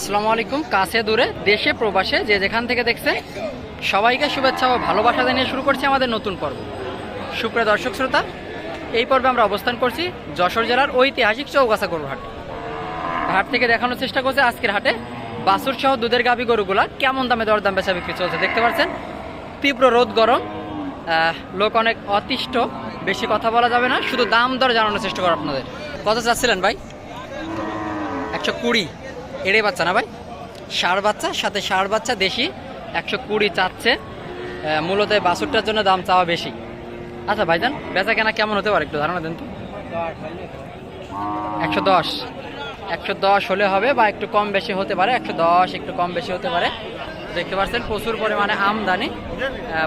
আসসালামু আলাইকুম, কাছে দূরে, দেশে, প্রবাসে, যে যেখান থেকে দেখছেন, সবাইকে শুভেচ্ছা ও ভালোবাসা জানিয়ে শুরু করছি আমাদের নতুন পর্ব। সুপ্রিয় দর্শক শ্রোতা, এই পর্বে আমরা অবস্থান করছি যশোর জেলার ঐতিহাসিক চৌগাছা গরুর হাট। হাট থেকে দেখানোর চেষ্টা করছে আজকের হাটে বাছুর সহ দুধের গাভী গরুগুলা কেমন দামে দরদাম বেচা বিক্রি চলছে দেখতে পাচ্ছেন? তীব্র রোদ গরম লোক অনেক অতিষ্ঠ, বেশি কথা বলা যাবে না, শুধু দাম দর জানানোর চেষ্টা করো আপনাদের। কত চাচ্ছিলেন ভাই? একশো কুড়ি। এড়ে বাচ্চা না ভাই? ষাঁড় বাচ্চা, সাথে ষাঁড় বাচ্চা দেশি, একশো কুড়ি চাচ্ছে। মূলত এই বাছুরটার জন্য দাম চাওয়া বেশি। আচ্ছা ভাইজান বেচা কেনা কেমন হতে পারে একটু ধারণা দেন তো? একশো দশ। একশো দশ হলে হবে বা একটু কম বেশি হতে পারে, একশো দশ একটু কম বেশি হতে পারে। দেখতে পাচ্ছেন, প্রচুর পরিমাণে আমদানি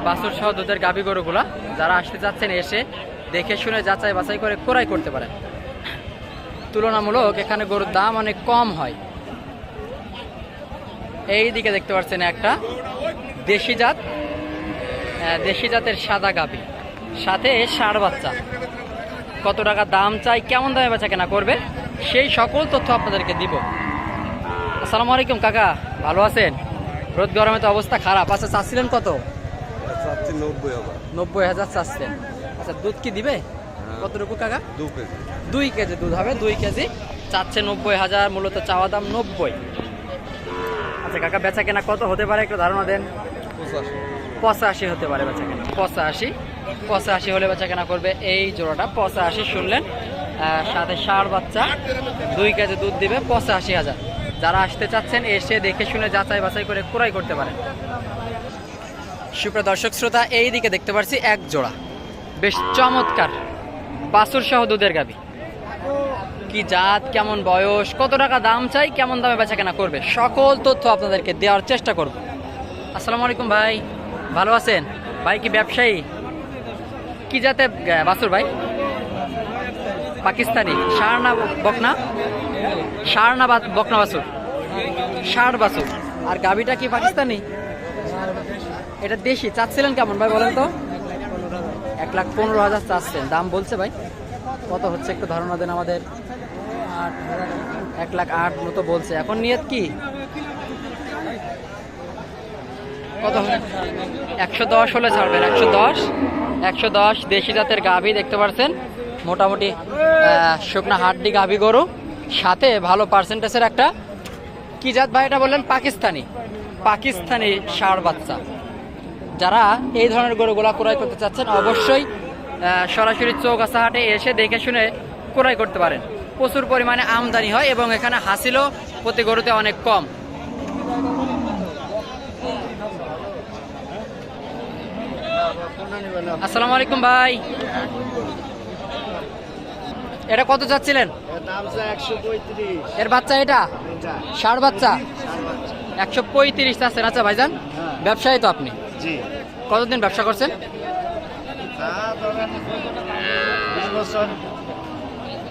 বাছুর সহ দুধের গাভী গরুগুলা। যারা আসতে চাচ্ছেন এসে দেখে শুনে যাচাই বাছাই করে ক্রয় করতে পারেন। তুলনামূলক এখানে গরুর দাম অনেক কম হয়। এই দিকে দেখতে পাচ্ছেন একটা দেশি জাত আহ, দেশি জাতের সাদা গাভী। সাথে ষাঁড় বাচ্চা। কত টাকা দাম চাই কেমন দামে বেচা কেনা করবে সেই সকল তথ্য আপনাদেরকে দিব। আসসালামু আলাইকুম কাকা ভালো আছেন? রোদ গরমে তো অবস্থা খারাপ। আচ্ছা চাচ্ছিলেন কত? নব্বই হাজার নব্বই হাজার চাচ্ছেন। আচ্ছা দুধ কি দিবে? কতটুকু কাকা? দু কেজি। দুই কেজি দুধ হবে দুই কেজি। চাচ্ছে নব্বই হাজার মূলত চাওয়া দাম নব্বই। আচ্ছা কাকা বেচা কেনা কত হতে পারে একটু ধারণা দেন? পঁচাশি। হতে পারে বেচা কেনা পঁচাশি। পঁচাশি হলে বেচা কেনা করবে এই জোড়াটা পঁচাশি শুনলেন। সাথে ষাঁড় বাচ্চা দুই কেজি দুধ দিবে পঁচাশি হাজার। যারা আসতে চাচ্ছেন এসে দেখে শুনে যাচাই বাছাই করে ক্রয় করতে পারেন। সুপ্রিয় দর্শক শ্রোতা এই দিকে দেখতে পাচ্ছি এক জোড়া। বেশ চমৎকার। বাছুর সহ দুধের গাবি। কি জাত, কেমন বয়স, কত টাকা দাম চাই, কেমন দামে বেচা কেনা করবে? সকল তথ্য আপনাদেরকে দেওয়ার চেষ্টা করব। আসসালামু আলাইকুম ভাই, ভালো আছেন? ভাই কি ব্যবসায়ী? কি জাতে বাছুর ভাই? পাকিস্তানি। ষাঁড় না বকনা? ষাঁড় না বকনা বাছুর? সার বাছুর। আর গাবিটা কি পাকিস্তানি? এটা দেশি। চাচ্ছিলেন কেমন ভাই বলেন তো? এক লাখ পনেরো হাজার চাচ্ছেন। দাম বলছে ভাই। কত হচ্ছে একটু ধারণা দেন আমাদের। এক লাখ আট মতো বলছে। এখন নিয়ত কি? একশো দশ হলে ছাড়বেন, একশো দশ। একশো দশ দেশি জাতের গাভী, দেখতে পাচ্ছেন মোটামুটি শুকনা হাড্ডি গাভী গরু। সাথে ভালো পার্সেন্টেজের একটা, কি জাত ভাই এটা বললেন? পাকিস্তানি। পাকিস্তানি ষাঁড় বাচ্চা। যারা এই ধরনের গরুগুলা ক্রয় করতে চাচ্ছেন, অবশ্যই সরাসরি চৌগাছা হাটে এসে দেখে শুনে ক্রয় করতে পারেন। প্রচুর পরিমাণে আমদানি হয় এবং এখানে হাসিলও প্রতি গরুতে অনেক কম। আসসালামু আলাইকুম ভাই। এটা কত চাচ্ছিলেন? এর বাচ্চা এটা? ষাট বাচ্চা? একশো পঁয়ত্রিশ চাচ্ছেন। আচ্ছা ভাইজান, ব্যবসায়ী তো আপনি? কতদিন ব্যবসা করছেন?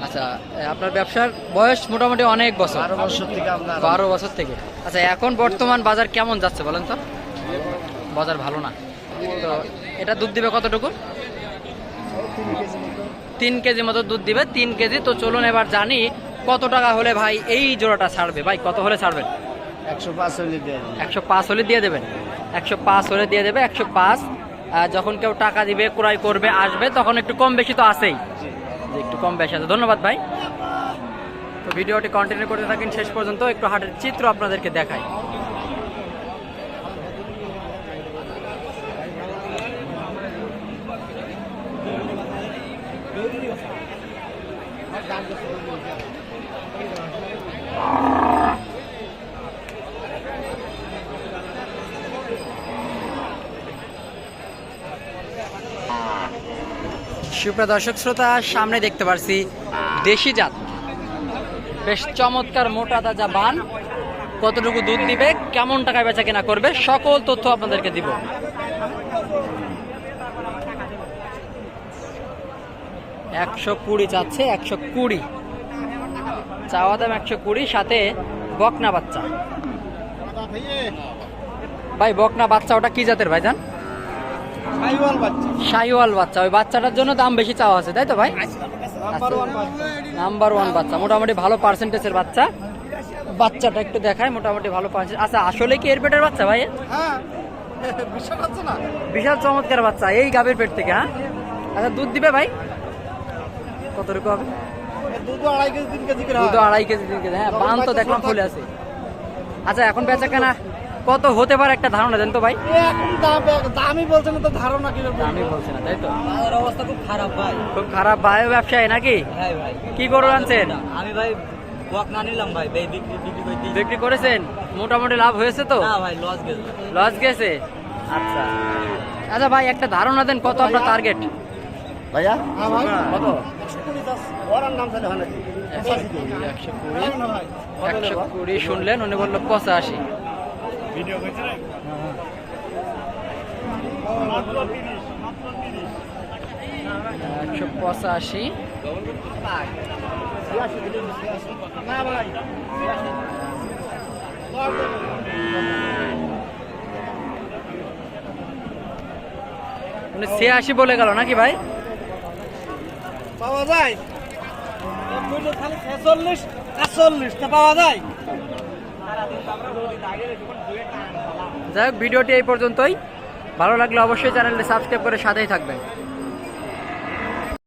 আচ্ছা আপনার ব্যবসার বয়স মোটামুটি অনেক বছর? বারো বছর থেকে আমরা বারো বছর থেকে। আচ্ছা এখন বর্তমান বাজার কেমন যাচ্ছে বলেন তো? বাজার ভালো না। তো এটা দুধ দিবে কতটুকু? তিন কেজি মতো দুধ দিবে তিন কেজি। তো চলুন এবার জানি কত টাকা হলে ভাই এই জোড়াটা ছাড়বে। ভাই কত হলে ছাড়বেন? একশো পাঁচ হলে দেন একশো পাঁচ হলে দিয়ে দেবেন? একশো পাঁচ হলে দিয়ে দেবে একশো পাঁচ। যখন কেউ টাকা দিবে ক্রয় করবে আসবে তখন একটু কম বেশি তো আছেই। যে একটু কম বেশি আছে। ধন্যবাদ ভাই। তো ভিডিওটি কন্টিনিউ করতে থাকেন, শেষ পর্যন্ত একটু হাটের চিত্র আপনাদেরকে দেখাই। সুপ্রিয় দর্শক, শ্রোতা, সামনে দেখতে পারছি দেশি জাত। বেশ চমৎকার মোটা তাজা বান। কতটুকু দুধ দিবে কেমন টাকায় বেচা কেনা করবে, সকল তথ্য আপনাদেরকে দিব। একশো কুড়ি চাচ্ছে, একশো কুড়ি। চাওয়া দাম একশো কুড়ি, সাথে বকনা বাচ্চা। ভাই, বকনা বাচ্চা ওটা কি জাতের সাইওয়াল বাচ্চা শাহিওয়াল বাচ্চা। ওই বাচ্চাটার জন্য দাম বেশি চাওয়া আছে তাই তো ভাই? নাম্বার ওয়ান বাচ্চা। নাম্বার ওয়ান বাচ্চা মোটামুটি ভালো পার্সেন্টেজের বাচ্চা। বাচ্চাটা একটু দেখায় মোটামুটি ভালো পাচ্ছে আচ্ছা আসলে কি এর পেটের বাচ্চা ভাই? হ্যাঁ বিশাল চমৎকার বাচ্চা এই গাভীর পেট থেকে হ্যাঁ? আচ্ছা দুধ দিবে ভাই? কতটুকু হবে? দুধ আড়াই কেজি তিন কেজি দুধ আড়াই কেজি তিন কেজি হ্যাঁ বান তো দেখলাম ফুলে আছে। আচ্ছা এখন বেচা কেনা? কত হতে পারে একটা ধারণা দেন তো ভাই? এখন দাম দামই বলছে না তো ধারণা কি আমি বলছি না তাই তো? বাজার অবস্থা খুব খারাপ ভাই। খুব খারাপ ভাই ব্যবসায়ী নাকি? হ্যাঁ ভাই। কি গরু আনছেন? আমি ভাই বিক্রি করে করেছেন? মোটামুটি লাভ হয়েছে তো? লস গেছে। আচ্ছা। আচ্ছা ভাই একটা ধারণা দেন কত আপনার টার্গেট ভাইয়া? হ্যাঁ কত? একশো কুড়ি শুনলেন উনি বলল পঁচাশি। ভিডিও করছে না? একশো পঁচাশি। না ভাই। ছিয়াশি বলে গেল নাকি ভাই? পাওয়া যায়। খালি ছেচল্লিশ একচল্লিশটা পাওয়া যায়। যাই হোক ভিডিওটি এই পর্যন্তই। ভালো লাগলে অবশ্যই চ্যানেলটি সাবস্ক্রাইব করে সাথেই থাকবেন।